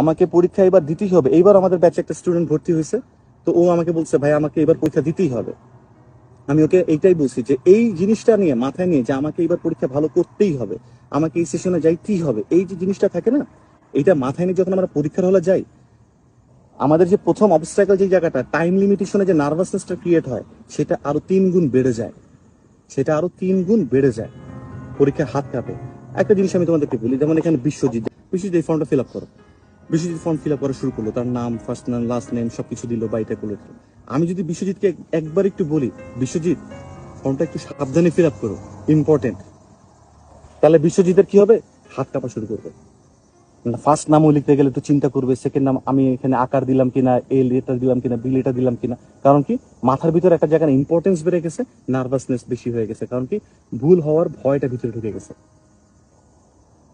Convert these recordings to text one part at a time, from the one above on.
আমাকে পরীক্ষা এবার দিতেই হবে। এইবার আমাদের ব্যাচে একটা স্টুডেন্ট ভর্তি হয়েছে। তো ও আমাকে বলছে, ভাই, আমাকে এবার পরীক্ষা দিতেই হবে। আমি ওকে এইটাই বলছি যে, এই জিনিসটা নিয়ে, মাথায় নিয়ে যে আমাকে এবার পরীক্ষা ভালো করতেই হবে, আমাকে এই সেশনে যাইতেই হবে, এই যে জিনিসটা থাকে না এইটা মাথায় নিয়ে যখন আমরা পরীক্ষার হলে যাই, আমাদের যে প্রথম অবস্ট্রাকল যে জায়গাটা টাইম লিমিটেশনে যে নার্ভাসনেসটা ক্রিয়েট হয়, সেটা আরও তিন গুণ বেড়ে যায়। সেটা আরও তিন গুণ বেড়ে যায়। পরীক্ষার হাত কাঁপে। একটা জিনিস আমি তোমাদেরকে বলি, যেমন এখানে বিশ্বজিৎ। বিশ্বজিৎ, এই ফর্মটা ফিল আপ করো। বিশ্বজিৎ ফর্ম ফিল করা শুরু করল, তার নাম ফার্স্ট নাম লাস্ট নেম সবকিছু দিল বা এটা করল আমি যদি বিশ্বজিৎকে এক- একবার একটু বলি, বিশ্বজিৎ ফর্মটা একটু সাবধানে ফিল আপ করো ইম্পর্টেন্ট তাহলে বিশ্বজিতের কি হবে? হাত কাঁপা শুরু করবে। ফার্স্ট নামও লিখতে গেলে একটু চিন্তা করবে সেকেন্ড নাম আমি এখানে আকার দিলাম কিনা এ লেটার দিলাম কিনা বি লেটার দিলাম কিনা। কারণ কি? মাথার ভিতরে একটা জায়গায় ইম্পর্টেন্স বেড়ে গেছে নার্ভাসনেস বেশি হয়ে গেছে। কারণ কি? ভুল হওয়ার ভয়টা ভিতরে ঢুকে গেছে।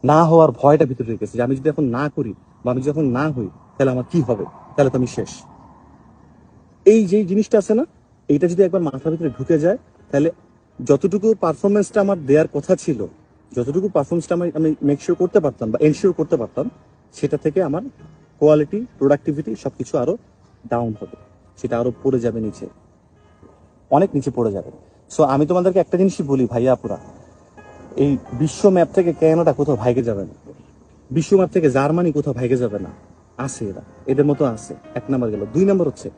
না হওয়ার ভয়টা ভিতরে গেছে যে আমি যদি এখন না করি বা আমি যখন না হই, তাহলে আমার কি হবে? তাহলে তো আমি শেষ। এই যে জিনিসটা আছে না, এইটা যদি একবার মাথার ভিতরে ঢুকে যায়, তাহলে যতটুকু পারফরমেন্সটা আমার দেওয়ার কথা ছিল, যতটুকু পারফরমেন্সটা আমি আমি মেকশিওর করতে পারতাম বা এনশিওর করতে পারতাম, সেটা থেকে আমার কোয়ালিটি প্রোডাক্টিভিটি সবকিছু আরও ডাউন হবে। সেটা আরও পড়ে যাবে নিচে। অনেক নিচে পড়ে যাবে। সো আমি তোমাদেরকে একটা জিনিসই বলি ভাইয়া আপুরা এই বিশ্ব ম্যাপ থেকে ক্যানাডা কোথাও ভাইগে যাবে না। বিশ্ব ম্যাপ থেকে জার্মানি কোথাও ভাইগে যাবে না। আছে এরা। এদের মতো আছে। এক নাম্বার গেল। দুই নাম্বার হচ্ছে,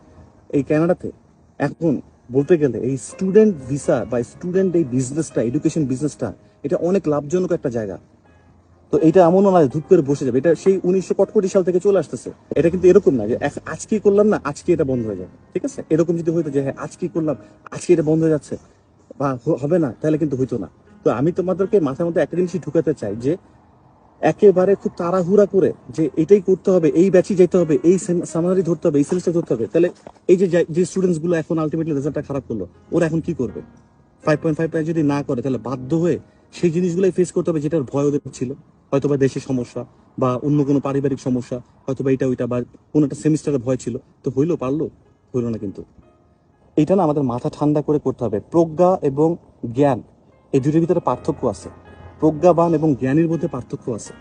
এই ক্যানাডাতে এখন বলতে গেলে এই স্টুডেন্ট ভিসা বা স্টুডেন্ট এই বিজনেসটা এডুকেশন বিজনেসটা এটা অনেক লাভজনক একটা জায়গা। তো এটা এমনও না ধূপ করে বসে যাবে। এটা সেই উনিশশো কটকটি সাল থেকে চলে আসতেছে। এটা কিন্তু এরকম না যে আজকে করলাম না আজকে এটা বন্ধ হয়ে যাবে। ঠিক আছে? এরকম যদি হইতো যে হ্যাঁ আজকে করলাম আজকে এটা বন্ধ হয়ে যাচ্ছে, বা হবে না, তাহলে কিন্তু হইতো না। তো আমি তোমাদেরকে মাথার মধ্যে একটা জিনিসই ঢুকাতে চাই যে একেবারে খুব তাড়াহুড়া করে যে এটাই করতে হবে, এই ব্যাচই যেতে হবে, এই সামারি ধরতে হবে, এই সেমিস্টার ধরতে হবে। তাহলে এই যে যে স্টুডেন্টসগুলো এখন আলটিমেটলি রেজাল্টটা খারাপ করল, ওরা এখন কি করবে? ফাইভ পয়েন্ট ফাইভ যদি না করে, তাহলে বাধ্য হয়ে সেই জিনিসগুলোই ফেস করতে হবে যেটার ভয় ওদের ছিল। হয়তো বা দেশের সমস্যা বা অন্য কোনো পারিবারিক সমস্যা হয়তো বা এটা ওইটা বা কোনো একটা সেমিস্টারের ভয় ছিল। তো হইল, পারল? হইল না কিন্তু। এটা না আমাদের মাথা ঠান্ডা করে করতে হবে। প্রজ্ঞা এবং জ্ঞান। এই দুটোর ভিতরে পার্থক্য আছে। প্রজ্ঞাবান এবং জ্ঞানীর মধ্যে পার্থক্য আছে।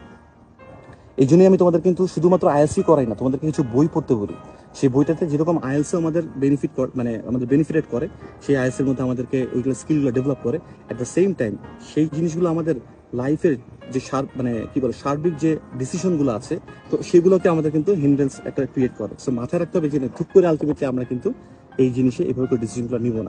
এই জন্যই আমি তোমাদের কিন্তু শুধুমাত্র আইএলসি করাই না, তোমাদেরকে কিছু বই পড়তে বলি। সেই বইটাতে যেরকম আইএলসি আমাদের বেনিফিট মানে আমাদের বেনিফিটেড করে, সেই আইএলস এর মধ্যে আমাদেরকে ওইগুলো স্কিলগুলো ডেভেলপ করে। অ্যাট দ্য সেম টাইম সেই জিনিসগুলো আমাদের লাইফের যে সার মানে কি বলে, সার্বিক যে ডিসিশনগুলো আছে, তো সেগুলোকে আমাদের কিন্তু হিন্ড্রেন্স একটা ক্রিয়েট করে। সো মাথায় রাখতে হবে যে খুব করে আলটিমেটলি আমরা কিন্তু এই জিনিসে এভাবে ডিসিশনগুলো নিব না।